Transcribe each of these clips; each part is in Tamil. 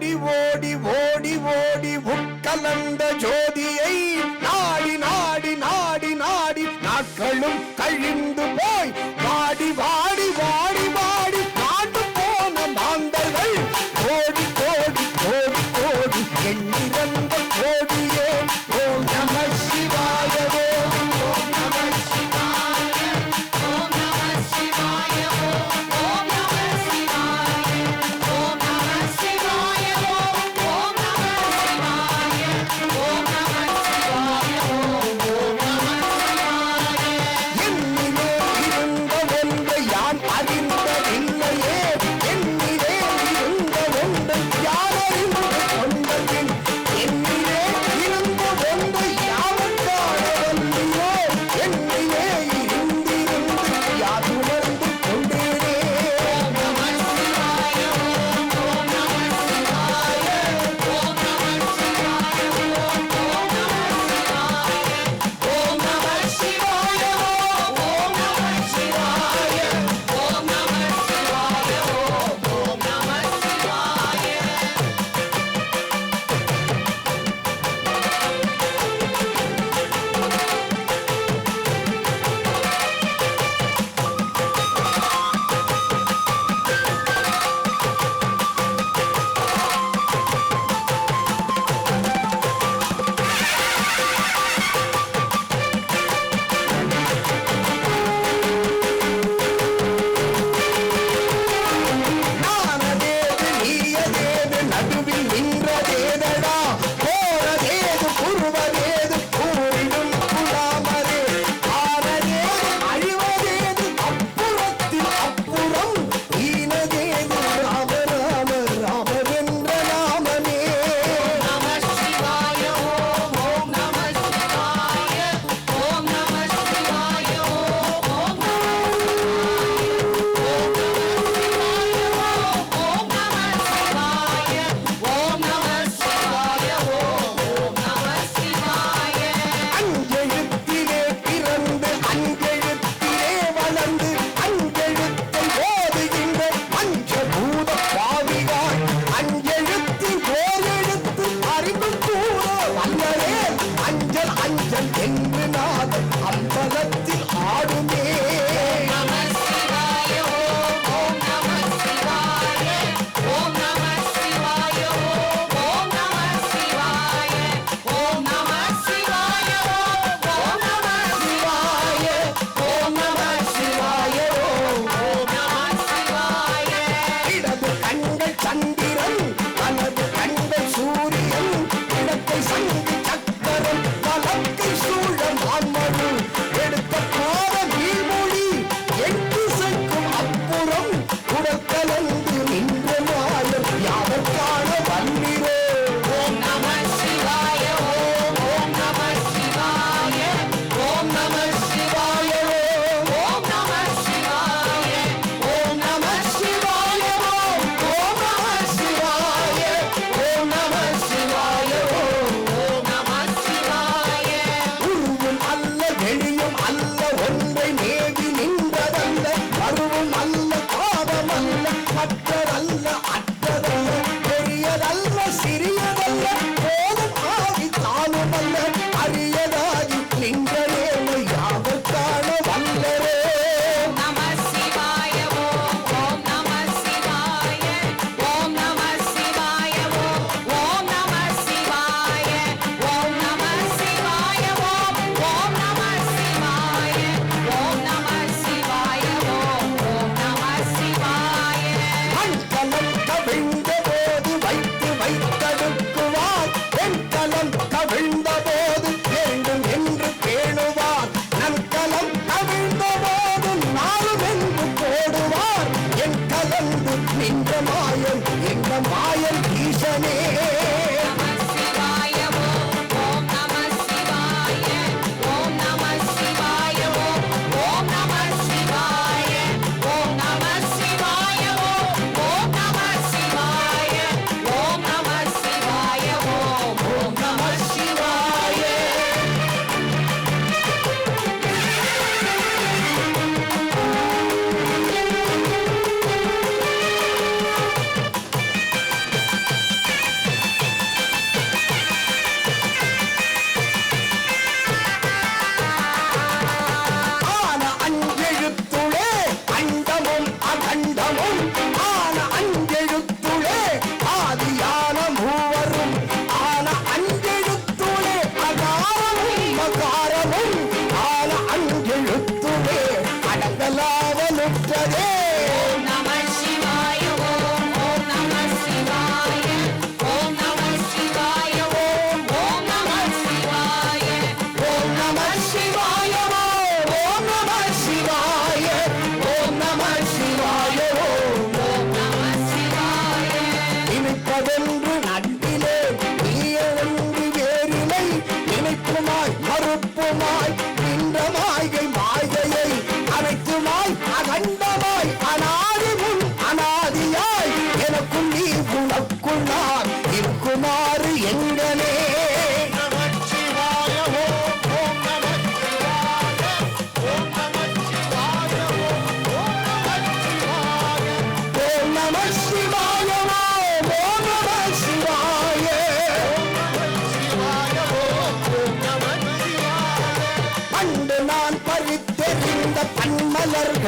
ஓடி ஓடி ஓடி ஓடி உட்கலந்த ஜோதியை நாடி நாடி நாடி நாடி நாட்களும் கழிந்து போய்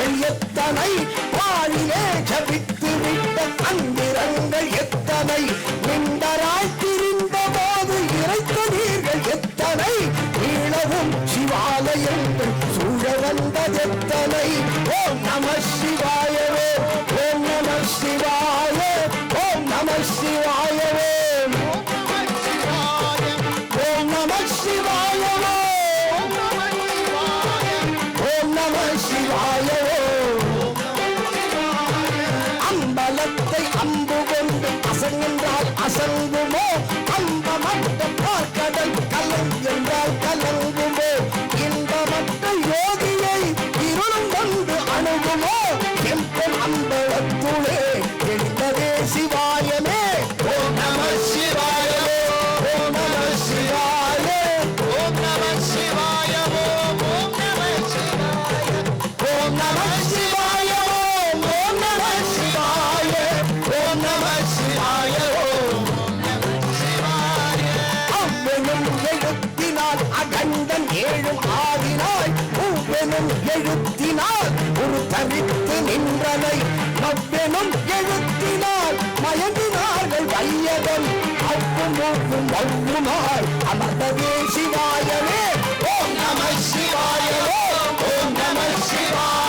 அங்கிரங்கள் எத்தனை? பாழிலே ஜபித்து விட்ட அங்கிரங்கள் எத்தனை? நின்றராய் திரிந்த போது இறைத்த நீர்கள் எத்தனை? ஈழவும் சிவாலயங்கள் சூழ வந்ததெத்தனை ஓம் நம சிவாய எழுத்தினால் ஒரு தவித்து நின்றதை நவ்வெனும் எழுத்தினால் மயங்கினார்கள் வையகம். அப்பும் ஒன்றும் ஒன்றுமாய் அமர்ந்ததே சிவாயவே. ஓம் நம சிவாயவே. ஓம் நம சிவாய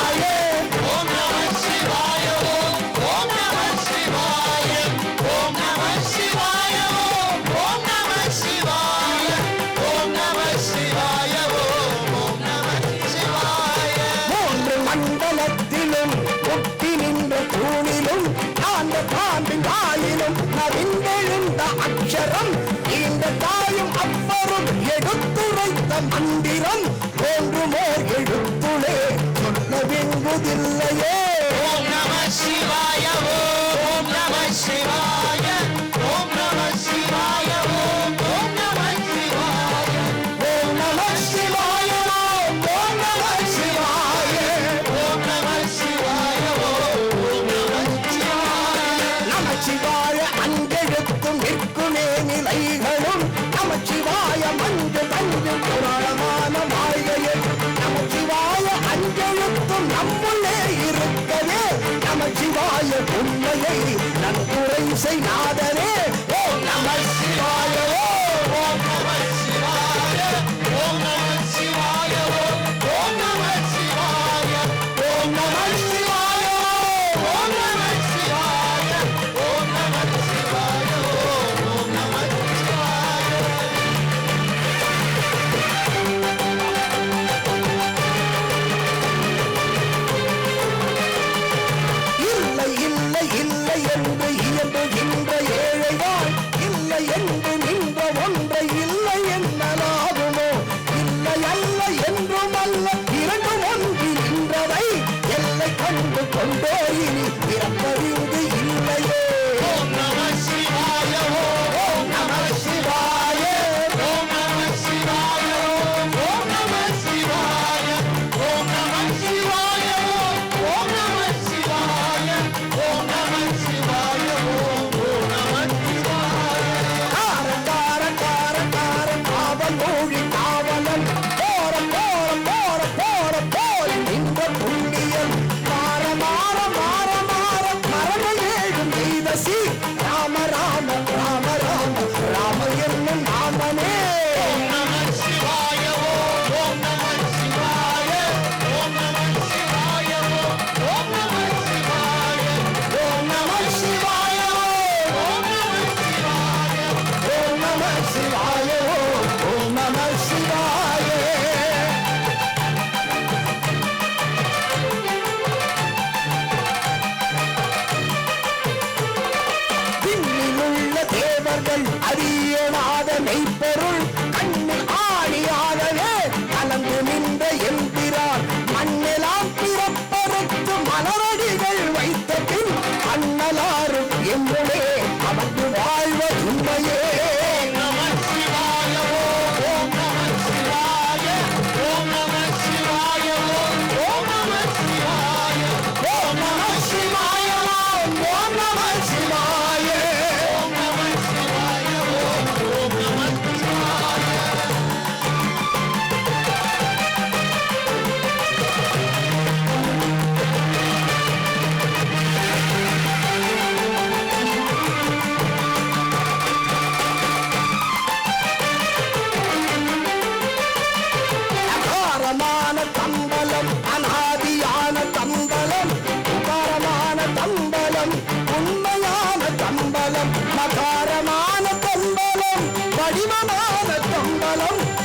வானிலும் ஒட்டி நின்ற தூணிலும் தாண்ட தாண்டின் வாயிலும் நவிந்தெழுந்த அக்ஷரம் இந்த தான் See now that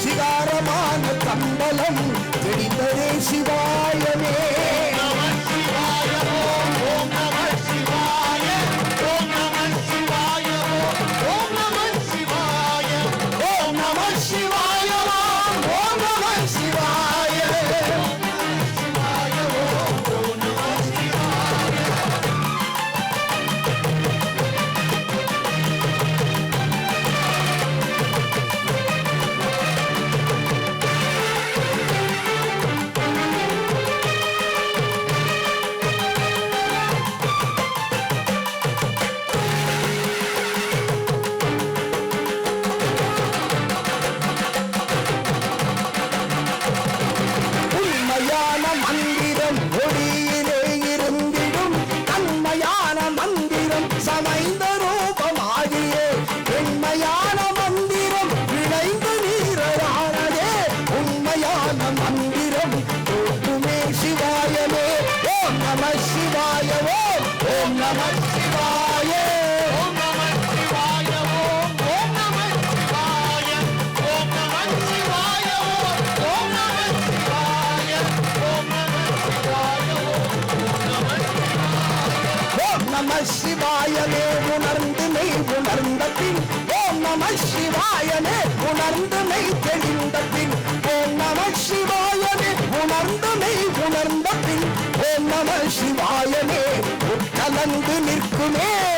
சிகாரமான கம்பளம் வெடித்ததே சிவா. நாராயண மந்திரம் போற்றுமே சிவாயமே. ஓம் நம சிவாய ஓம் ஓம் நம சிவாய. ஓம் நம சிவாய ஓம் ஓம் நம சிவாயமே உணர்ந்து மெய் உணர்ந்த பின் ஓம் நம சிவாயனே உணர்ந்து மெய் தெளிந்த சிவாயனே உட்கலந்து நிற்குமே.